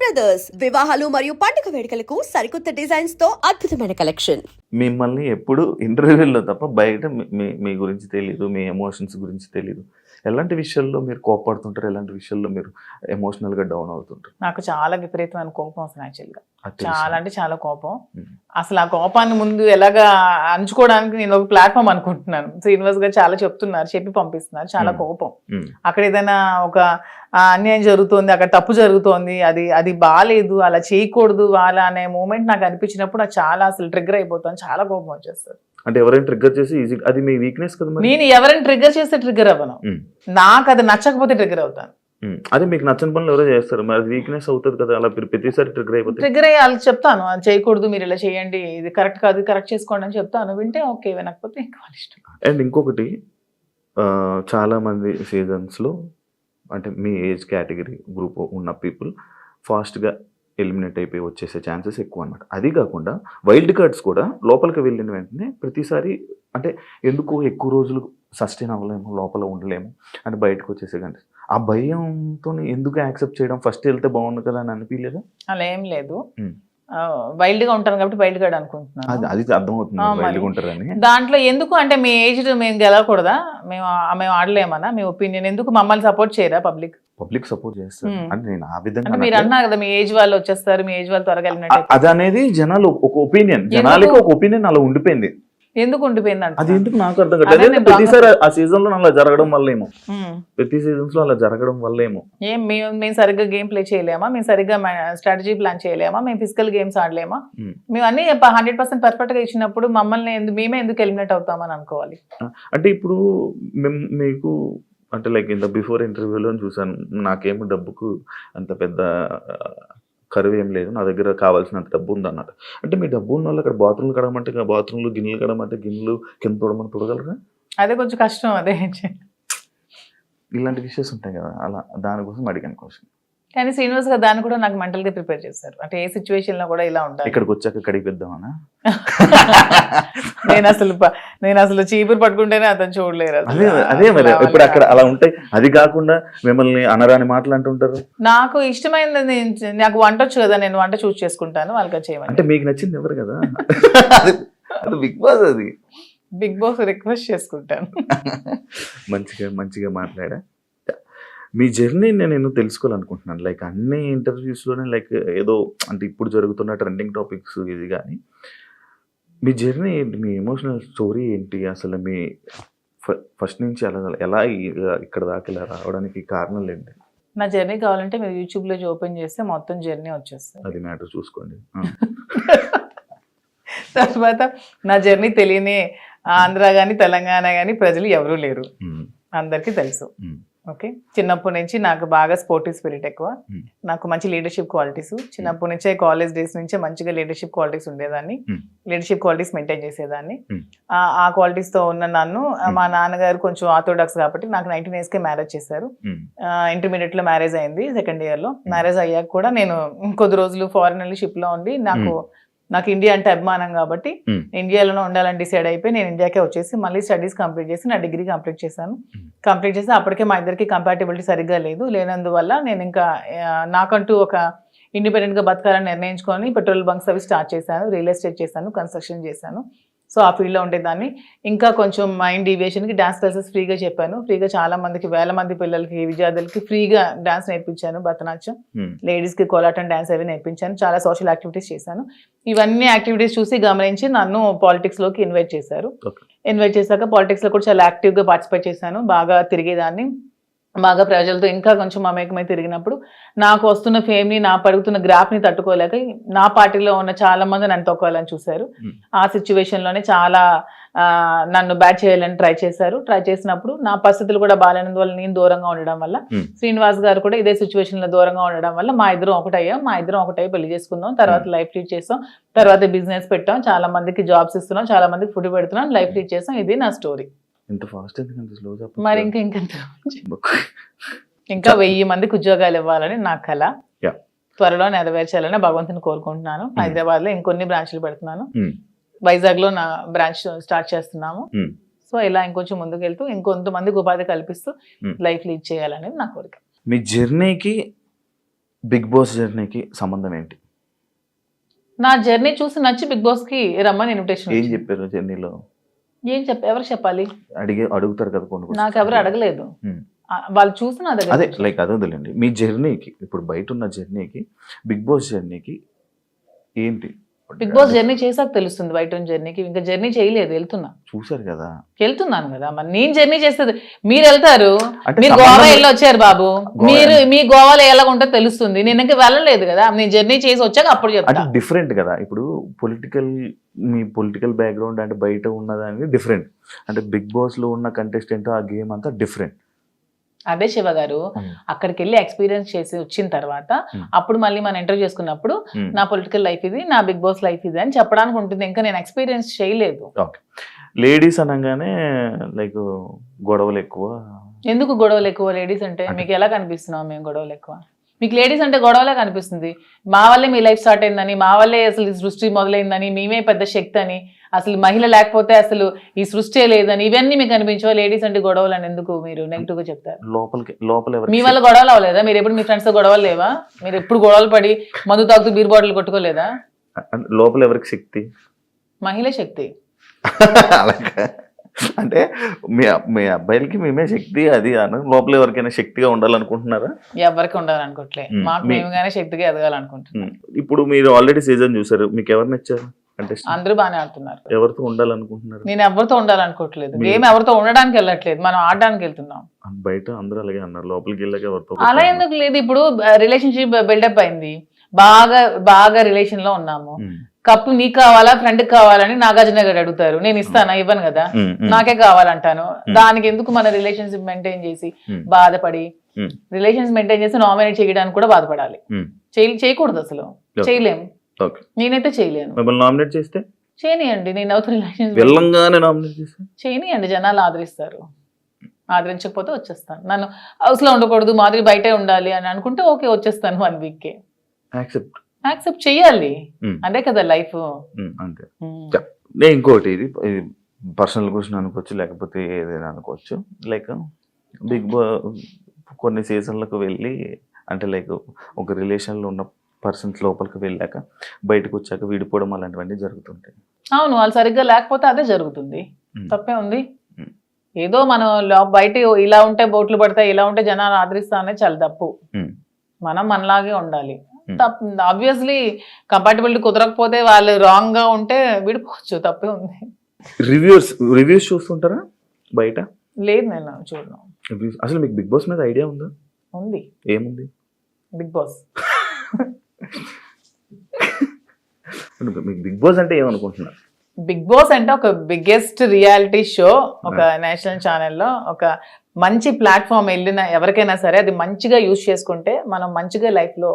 Brothers వివాహాలు మరియు పండుగ వేడుకలకు సరికొత్త డిజైన్స్తో అద్భుతమైన కలెక్షన్ మిమ్మల్ని ఎప్పుడు ఇంటర్వ్యూలో తప్ప బయట మీ- మీ గురించి తెలియదు మీ ఎమోషన్స్ గురించి తెలియదు ఎలాంటి విషయాల్లో మీరు కోపడుతుంటారు ఎలాంటి విషయాల్లో మీరు ఎమోషనల్గా డౌన్ అవుతుంటారు? నాకు చాలా విపరీతమైన కోపం వస్తుంది యాక్చువల్గా. చాలా అంటే చాలా కోపం. అసలు ఆ కోపాన్ని ముందు ఎలాగా అంచుకోవడానికి నేను ఒక ప్లాట్ఫామ్ అనుకుంటున్నాను. శ్రీనివాస్ గారు చాలా చెప్తున్నారు చెప్పి పంపిస్తున్నారు. చాలా. కోపం. అక్కడ ఏదైనా ఒక అన్యాయం జరుగుతోంది అక్కడ తప్పు జరుగుతోంది అది అది బాగాలేదు అలా చేయకూడదు వాళ్ళ అనే మూమెంట్ నాకు అనిపించినప్పుడు నాకు చాలా అసలు ట్రిగ్గర్ అయిపోతాను చాలా కోపం వచ్చేస్తుంది. అంటే ఎవరైనా ట్రిగ్గర్ చేసి ఈజీ అది మీ వీక్నెస్ కదా నేను ఎవరైనా ట్రిగ్గర్ చేస్తే ట్రిగ్గర్ అవ్వను. నాకు అది నచ్చకపోతే ట్రిగ్గర్ అవుతాను. అదే మీకు నచ్చని పనులు ఎవరో చేస్తారు. మరి అది వీక్నెస్ అవుతుంది కదా అలా ప్రతిసారి ట్రిగ్గర్ అయిపోతే? ట్రిగ్గర్ అయ్యి వాళ్ళకి చెప్తాను అది చేయకూడదు మీరు ఇలా చేయండి ఇది కరెక్ట్ కాదు కరెక్ట్ చేసుకోండి అని చెప్తాను. వింటే ఓకే వినకపోతే ఇంకా వాళ్ళ ఇష్టం. అండ్ ఇంకొకటి చాలా మంది సీజన్స్లో అంటే మీ ఏజ్ కేటగిరీ గ్రూప్ ఉన్న పీపుల్ ఫాస్ట్గా ఎలిమినేట్ అయిపోయి వచ్చేసే ఛాన్సెస్ ఎక్కువ అనమాట అది కాకుండా వైల్డ్ కార్డ్స్ కూడా లోపలికి వెళ్ళిన వెంటనే ప్రతిసారి అంటే ఎందుకు ఎక్కువ రోజులు సస్టైన్ అవ్వలేము లోపల ఉండలేము అని బయటకు వచ్చేసే కంటే ఆ భయంతో ఎందుకు యాక్సెప్ట్ చేయడం? ఫస్ట్ వెళ్తే బాగుండు కదా అని అనిపించలేదా అలా ఏం లేదు. వైల్డ్గా ఉంటాను కాబట్టి వైల్డ్ గార్డ్ అనుకుంటున్నాను. అది అర్థమవుతుంది. ఉంటారని. దాంట్లో ఎందుకు అంటే మీ ఏజ్ మేము గెలవకూడదా? మేము మేము ఆడలేమన్నా మీ ఒపీనియన్ ఎందుకు మమ్మల్ని సపోర్ట్ చేయరా పబ్లిక్? పబ్లిక్ సపోర్ట్ చేస్తారు. అంటే నేను ఆ విధంగా అంటే మీరు. అన్నారు కదా మీ ఏజ్ వాళ్ళు వచ్చేస్తారు మీ ఏజ్ వాళ్ళు త్వరగా అది అనేది జనాలు ఒక ఒపీనియన్? జనాలకి ఒక ఒపీనియన్ అలా ఉండిపోయింది. ఎందుకు ఉండిపోయింది అది ఎందుకు నాకు అర్థం కాదు ప్రతిసారి ఆ సీజన్లో అలా జరగడం వల్లేమో. ప్రతి సీజన్స్లో అలా జరగడం వల్లేమో. ఏం మేము మేము సరిగ్గా గేమ్ ప్లే చేయలేమా? మేము సరిగ్గా స్ట్రాటజీ ప్లాన్ చేయలేమా? మేము ఫిజికల్ గేమ్స్ ఆడలేమా. మేము అన్ని హండ్రెడ్ పర్సెంట్ పర్ఫెక్ట్గా ఇచ్చినప్పుడు మమ్మల్ని మేమే ఎందుకు ఎలిమినేట్ అవుతామని అనుకోవాలి. అంటే ఇప్పుడు మేము మీకు అంటే లైక్ ఇంత బిఫోర్ ఇంటర్వ్యూలో చూసాను నాకేమో డబ్బుకు అంత పెద్ద కరువు ఏం లేదు. నా దగ్గర కావాల్సినంత డబ్బు ఉంది అన్నట్టు అంటే మీ డబ్బు ఉన్న వాళ్ళు అక్కడ బాత్రూమ్లు కడమంటే బాత్రూమ్లు గిన్నెలు కడమంటే గిన్నెలు కింద తోడమని తొడగలరా? అదే కొంచెం కష్టం అదే. ఇలాంటి విషయస్ ఉంటాయి కదా. అలా దానికోసం అడిగాను క్వశ్చన్ కానీ శ్రీనివాస్ గారు దాన్ని కూడా నాకు మెంటల్గా ప్రిపేర్ చేశారు. అంటే ఏ సిచ్యువేషన్లో కూడా ఇలా ఉండాలి. ఇక్కడికి వచ్చాక కడిగిద్దామనా నేను అసలు నేను అసలు చీపురు పట్టుకుంటేనే అతను చూడలేరు. అదే అదే మరి. ఇప్పుడు అక్కడ అలా ఉంటాయి. అది కాకుండా మిమ్మల్ని అనరాని మాటలు అంటుంటారు నాకు ఇష్టమైనది నేను- నాకు వంట వచ్చు కదా నేను వంట చూస్ చేసుకుంటాను వాళ్ళకి చేయమని అంటే మీకు నచ్చింది ఎవరు కదా? అది అది బిగ్ బాస్ అది. బిగ్ బాస్ రిక్వెస్ట్ చేసుకుంటాను. మంచిగా మంచిగా మాట్లాడా? మీ జర్నీ నేను తెలుసుకోవాలనుకుంటున్నాను? లైక్ అన్ని ఇంటర్వ్యూస్లోనే లైక్ ఏదో అంటే ఇప్పుడు జరుగుతున్న ట్రెండింగ్ టాపిక్స్ ఇది కానీ మీ జర్నీ ఏంటి? మీ ఎమోషనల్ స్టోరీ ఏంటి? అసలు మీ ఫస్ట్ నుంచి అలా ఎలా ఇక్కడ దాకా ఇలా రావడానికి కారణాలు ఏంటి? నా జర్నీ కావాలంటే మీరు యూట్యూబ్లో ఓపెన్ చేస్తే మొత్తం జర్నీ వచ్చేస్తుంది. అది మ్యాటర్ చూసుకోండి. ఆ. తర్వాత నా జర్నీ తెలియని ఆంధ్ర కానీ తెలంగాణ కానీ ప్రజలు ఎవరూ లేరు. అందరికీ తెలుసు. ఓకే చిన్నప్పటి నుంచి నాకు బాగా స్పోర్టివ్ స్పిరిట్ ఎక్కువ Hmm. నాకు మంచి లీడర్షిప్ క్వాలిటీస్ చిన్నప్పటి నుంచే కాలేజ్ డేస్ నుంచే మంచిగా లీడర్షిప్ క్వాలిటీస్ ఉండేదాన్ని Hmm. లీడర్షిప్ క్వాలిటీస్ మెయింటైన్ చేసేదాన్ని Hmm. ఆ- qualities తో ఉన్న నన్ను Hmm. మా నాన్నగారు కొంచెం ఆర్థోడాక్స్ కాబట్టి నాకు నైన్టీన్ కే మ్యారేజ్ చేశారు ఇంటర్మీడియట్లో మ్యారేజ్ అయింది సెకండ్ ఇయర్లో మ్యారేజ్ అయ్యాక కూడా నేను కొద్ది రోజులు ఫారెన్ వెళ్ళి షిప్లో ఉండి నాకు నాకు ఇండియా అంటే అభిమానం కాబట్టి Hmm. ఇండియాలోనే ఉండాలని డిసైడ్ అయిపోయి నేను ఇండియాకే వచ్చేసి మళ్ళీ స్టడీస్ కంప్లీట్ చేసి నా డిగ్రీ కంప్లీట్ చేశాను Hmm. కంప్లీట్ చేసి అప్పటికే మా ఇద్దరికి కంపాటబిలిటీ సరిగ్గా లేదు. లేనందువల్ల నేను ఇంకా నాకంటూ ఒక ఇండిపెండెంట్గా బతకాలని నిర్ణయించుకొని పెట్రోల్ బంక్స్ అవి స్టార్ట్ చేశాను. రియల్ ఎస్టేట్ చేశాను కన్స్ట్రక్షన్ చేశాను. సో ఆ ఫీల్డ్లో ఉండేదాన్ని. ఇంకా కొంచెం మైండ్కి డాన్స్ క్లాసెస్ ఫ్రీగా చెప్పాను. ఫ్రీగా చాలా మందికి వేల మంది పిల్లలకి విద్యార్థులకి ఫ్రీగా డాన్స్ నేర్పించాను భరతనాట్యం. ఉమ్, లేడీస్కి కోలాటం డాన్స్ అవి నేర్పించాను. చాలా సోషల్ యాక్టివిటీస్ చేశాను. ఇవన్నీ యాక్టివిటీస్ చూసి గమనించి నన్ను పాలిటిక్స్లోకి ఇన్వైట్ చేశారు. ఇన్వైట్ చేశాక పాలిటిక్స్లో కూడా చాలా యాక్టివ్గా పార్టిసిపేట్ చేశాను. బాగా తిరిగేదాన్ని. బాగా ప్రజలతో ఇంకా కొంచెం మమేకమై తిరిగినప్పుడు నాకు వస్తున్న ఫేమ్ని నా పడుగుతున్న గ్రాఫ్ని తట్టుకోలేక నా పార్టీలో ఉన్న చాలా మంది నన్ను తొక్కాలని చూశారు. ఆ సిచ్యువేషన్లోనే చాలా నన్ను బ్యాట్ చేయాలని ట్రై చేశారు. ట్రై చేసినప్పుడు నా పరిస్థితులు కూడా బాగాలేనందువల్ల నేను దూరంగా ఉండడం వల్ల. శ్రీనివాస్ గారు కూడా ఇదే సిచ్యువేషన్లో దూరంగా ఉండడం వల్ల మా ఇద్దరం ఒకటయ్యాం. మా ఇద్దరం ఒకటై పెళ్ళి చేసుకుందాం. తర్వాత లైఫ్ లీడ్ చేస్తాం. తర్వాత బిజినెస్ పెట్టాం. చాలా మందికి జాబ్స్ ఇస్తున్నాం. చాలా మందికి ఫుడ్ పెడుతున్నాం. లైఫ్ లీడ్ చేస్తాం. ఇది నా స్టోరీ ఇంత ఫాస్ట్ ఎందుకంత స్లో మరి ఇంకా ఇంకా ఇంకా వెయ్యి మందికి ఉద్యోగాలు ఇవ్వాలని నా కళ. త్వరలో నెరవేర్చాలని భగవంతుని కోరుకుంటున్నాను. Hmm. హైదరాబాద్లో ఇంకొన్ని బ్రాంచ్లు పెడుతున్నాను. Hmm. వైజాగ్లో నా బ్రాంచ్ స్టార్ట్ చేస్తున్నాము. Hmm. సో ఇలా ఇంకొంచెం ముందుకు వెళ్తూ ఇంకొంతమందికి ఉపాధి కల్పిస్తూ. లైఫ్ లీడ్ చేయాలనేది నా కోరిక. మీ జర్నీకి బిగ్ బాస్ జర్నీకి సంబంధం ఏంటి? నా జర్నీ చూసి నచ్చి బిగ్ బాస్కి రమ్మని ఇన్విటేషన్ ఏం చెప్పారు జర్నీలో? ఏం చెప్ప ఎవరు చెప్పాలి? అడిగే అడుగుతారు కదా కొన్ని. నాకు ఎవరు అడగలేదు. వాళ్ళు చూసి నా దగ్గర అదే లైక్ అదే వదిలేండి మీ జర్నీకి ఇప్పుడు బయట ఉన్న జర్నీకి బిగ్ బాస్ జర్నీకి ఏంటి? బిగ్ బాస్ జర్నీ చేసాక తెలుస్తుంది బయట జర్నీకి ఇంకా జర్నీ చేయలేదు వెళ్తున్నా. చూసారు కదా. వెళ్తున్నాను కదా. మరి నేను జర్నీ చేస్తుంది మీరు వెళ్తారు. మీరు గోవా వెళ్ళి వచ్చారు బాబు. మీరు మీ గోవాలో ఎలా ఉంటుందో తెలుస్తుంది. నేను ఇంకా వెళ్ళలేదు కదా. నేను జర్నీ చేసి వచ్చాక అప్పుడు అంటే చెప్తా డిఫరెంట్ కదా. ఇప్పుడు పొలిటికల్ మీ పొలిటికల్ బ్యాక్గ్రౌండ్ అంటే బయట ఉన్నదానికి డిఫరెంట్ అంటే బిగ్ బాస్లో ఉన్న కంటెస్టెంట్ ఆ గేమ్ అంతా డిఫరెంట్ అదే శివ గారు అక్కడికి వెళ్ళి ఎక్స్పీరియన్స్ చేసి వచ్చిన తర్వాత. అప్పుడు మళ్ళీ మనం ఇంటర్వ్యూ చేసుకున్నప్పుడు నా పొలిటికల్ లైఫ్ ఇది నా బిగ్ బాస్ లైఫ్ ఇది అని చెప్పడానికి ఉంటుంది. ఇంకా నేను ఎక్స్పీరియన్స్ చేయలేదు. లేడీస్ అనగానే లైక్ గొడవలు ఎక్కువ? ఎందుకు గొడవలు ఎక్కువ లేడీస్ అంటే? అంటే- మీకు ఎలా కనిపిస్తున్నాం మేము గొడవలు ఎక్కువ? మీకు లేడీస్ అంటే గొడవలే కనిపిస్తుంది. మా వల్లే మీ లైఫ్ స్టార్ట్ అయిందని మా వల్లే అసలు ఈ సృష్టి మొదలైందని మేమే పెద్ద శక్తి అని అసలు మహిళ లేకపోతే అసలు ఈ సృష్టి లేదని ఇవన్నీ మీకు అనిపించవా? లేడీస్ అంటే గొడవలు అని ఎందుకు మీరు నెగిటివ్గా చెప్తారు? లోపలికి లోపల మీ వల్ల గొడవలు అవ్వలేదా? మీరు ఎప్పుడు మీ ఫ్రెండ్స్తో గొడవలు లేవా? మీరు ఎప్పుడు గొడవలు పడి మందు తాగుతూ బీర్ బాటిల్ కొట్టుకోలేదా? లోపల ఎవరికి శక్తి? మహిళ శక్తి. అలాగా. అంటే మీ మీ అబ్బాయిలకి మేమే శక్తి అది అని లోపల ఎవరికైనా శక్తిగా ఉండాలనుకుంటున్నారా? ఎవరికి ఉండాలనుకోవట్లే. మాకు మేముగానే శక్తిగా ఎదగాలనుకుంటున్నాం. ఇప్పుడు మీరు ఆల్రెడీ సీజన్ చూసారు మీకు ఎవరు నచ్చారు అంటే అందరూ బాగానే ఆడుతున్నారు. ఎవరితో ఉండాలనుకుంటున్నారు? నేను ఎవరితో ఉండాలనుకోవట్లేదు గేమ్ ఎవరితో ఉండడానికి వెళ్ళట్లేదు మనం ఆడడానికి వెళ్తున్నాం. బయట అందరూ అలాగే అన్నారు లోపలికి వెళ్ళాక ఎవరితో అలా ఎందుకు లేదు? ఇప్పుడు రిలేషన్షిప్ బిల్డప్ అయింది. బాగా బాగా రిలేషన్లో ఉన్నాము. కప్పు నీకు కావాలా ఫ్రెండ్ కావాలని నాగార్జున గారు అడుగుతారు. నేను ఇస్తానా ఇవ్వను కదా. నాకే కావాలంటాను. దానికి ఎందుకు మన రిలేషన్షిప్ మెయింటైన్ చేసి. బాధపడి. రిలేషన్స్ మెయింటైన్ చేసి నామినేట్ చేయడానికి కూడా బాధపడాలి. చేయకూడదు అసలు. Okay. చేయలేం. ఓకే. నేనైతే చేయలేను. నామినేట్ చేస్తే? చేయనియండి నేను రిలేషన్స్ నామినేట్ చేస్తే? చేయనియండి జనాలు ఆదరిస్తారు. ఆదరించకపోతే వచ్చేస్తాను. నన్ను హౌస్లో ఉండకూడదు మాదిరి బయటే ఉండాలి అని అనుకుంటే ఓకే వచ్చేస్తాను వన్ వీక్కి. యాక్సెప్ట్. యాక్సెప్ట్ చెయ్యాలి ఉమ్. అదే కదా లైఫ్. అంతే. నేను ఇంకోటి ఇది పర్సనల్ క్వశ్చన్ అనుకోవచ్చు లేకపోతే ఏదైనా అనుకోవచ్చు. లైక్ బిగ్ బా కొన్ని సీజన్లకు వెళ్ళి అంటే లైక్ ఒక రిలేషన్లో ఉన్న పర్సన్స్ లోపలికి వెళ్ళాక బయటకు వచ్చాక విడిపోవడం అలాంటివన్నీ జరుగుతుంటాయి. అవును వాళ్ళు సరిగ్గా లేకపోతే అదే జరుగుతుంది. తప్పే ఉంది. ఏదో మనం బయట ఇలా ఉంటే బోట్లు పడతాయి ఇలా ఉంటే జనాలు ఆదరిస్తా అనేది చాలా తప్పు. మనం మనలాగే ఉండాలి. ఆబ్వియస్లీ కంపాటబిలిటీ కుదరకపోతే వాళ్ళు రాంగ్గా ఉంటే విడిపోవచ్చు తప్పే ఉంది. రివ్యూస్ రివ్యూస్ చూస్తుంటారా బయట? లేదు నేను చూడను. అసలు మీకు బిగ్ బాస్ మీద ఐడియా ఉందా? ఉంది. ఏముంది? Big boss. మీకు బిగ్ బాస్ అంటే ఏమనుకుంటున్నారు? బిగ్ బాస్ అంటే ఒక బిగ్గెస్ట్ రియాలిటీ షో ఒక నేషనల్ ఛానల్లో ఒక మంచి ప్లాట్ఫామ్ వెళ్ళిన ఎవరికైనా సరే అది మంచిగా యూజ్ చేసుకుంటే మనం మంచిగా లైఫ్లో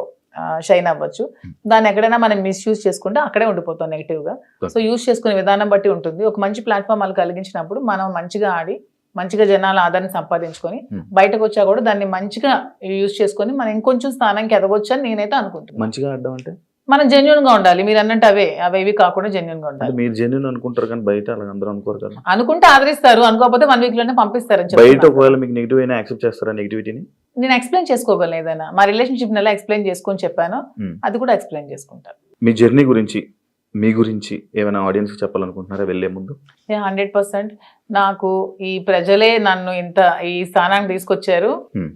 షైన్ అవ్వచ్చు. దాన్ని ఎక్కడైనా మనం మిస్యూజ్ చేసుకుంటే అక్కడే ఉండిపోతాం నెగిటివ్గా సో యూజ్ చేసుకునే విధానం బట్టి ఉంటుంది. ఒక మంచి ప్లాట్ఫామ్ వాళ్ళు కలిగించినప్పుడు మనం మంచిగా ఆడి మంచిగా జనాల ఆదరణ సంపాదించుకొని Hmm. బయటకు వచ్చా కూడా దాన్ని మంచిగా యూజ్ చేసుకొని మనం ఇంకొంచెం స్థానానికి ఎదగొచ్చు అని నేనైతే అనుకుంటున్నాను. మంచిగా ఆడడం అంటే? మనం జెన్యున్గా ఉండాలి. మీరు అన్నట్టు అవే అవేవి కాకుండా జెన్యున్గా ఉండాలి. మీరు జెన్యున్ అనుకుంటారు కానీ బయట అందరూ అనుకోరు కదా? అనుకుంటే ఆదరిస్తారు. అనుకోకపోతే వన్ వీక్లోనే పంపిస్తారని బయట. ఒకవేళ మీకు నెగిటివ్ అయినా యాక్సెప్ట్ చేస్తారా నెగిటివిటీని నేను ఎక్స్ప్లెయిన్ చేసుకోగలను ఏదైనా. మా రిలేషన్షిప్ ఎలా ఎక్స్ప్లెయిన్ చేసుకొని చెప్పాను Hmm. అది కూడా ఎక్స్ప్లెయిన్ చేసుకుంటాను మీ జర్నీ గురించి మీ గురించి ఏమైనా ఆడియన్స్ చెప్పాలనుకుంటున్నారా వెళ్ళే ముందు? హండ్రెడ్ పర్సెంట్ నాకు ఈ ప్రజలే నన్ను ఇంత ఈ స్థానానికి తీసుకొచ్చారు. Hmm.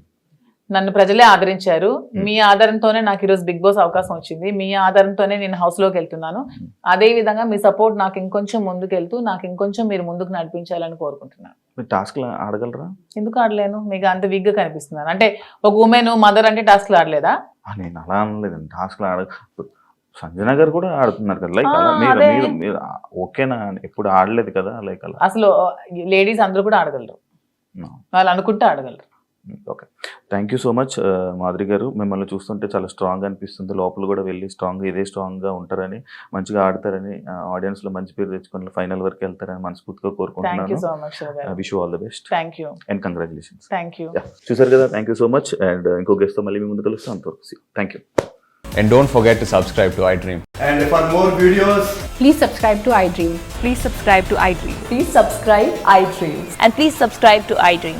నన్ను ప్రజలే ఆదరించారు. మీ ఆధారంతోనే నాకు ఈరోజు బిగ్ బాస్ అవకాశం వచ్చింది. మీ ఆధారంతోనే నేను house లోకి వెళ్తున్నాను. అదే విధంగా మీ సపోర్ట్ నాకు ఇంకొంచెం ముందుకు వెళ్తూ నాకు ఇంకొంచెం మీరు ముందుకు నడిపించాలని కోరుకుంటున్నాను. మీరు టాస్క్ ఆడగలరా? ఎందుకు ఆడలేను? మీకు అంత వీక్గా కనిపిస్తున్నాను. అంటే ఒక ఉమెన్ మదర్ అంటే టాస్క్లు ఆడలేదా? నేను అలా అనలేదండి టాస్క్ ఆడ సంజన గారు కూడా ఆడుతున్నారు కదా లైక్ అలా. ఆ, మీరు అదే. మీరు మీరు ఓకేనా ఎప్పుడు ఆడలేదు కదా లైక్ అలా. అసలు లేడీస్ అందరూ కూడా ఆడగలరు. వాళ్ళు అనుకుంటే ఆడగలరు. Okay. Thank you so much Madhuri గారు. మిమ్మల్ని చూస్తుంటే చాలా స్ట్రాంగ్ అనిపిస్తుంది. లోపల కూడా వెళ్ళి స్ట్రాంగ్ ఇదే స్ట్రాంగ్గా ఉంటారని మంచిగా ఆడతారని ఆడియన్స్లో మంచి పేరు తెచ్చుకొని ఫైనల్ వరకు వెళ్తారని మనస్ఫూర్తిగా థ్యాంక్ యూ కోరుకుంటున్నాను సో మచ్ గారు. Wish all the best thank you and congratulations thank you చూసారు కదా? Thank you so much and ఇంకో గెస్ట్తో మళ్ళీ మీ ముందు కలుస్తాం అంతవరకు thank you And don't forget to subscribe to iDream. And for more videos, Please subscribe to iDream. Please subscribe to iDream. Please subscribe iDream. And please subscribe to iDream.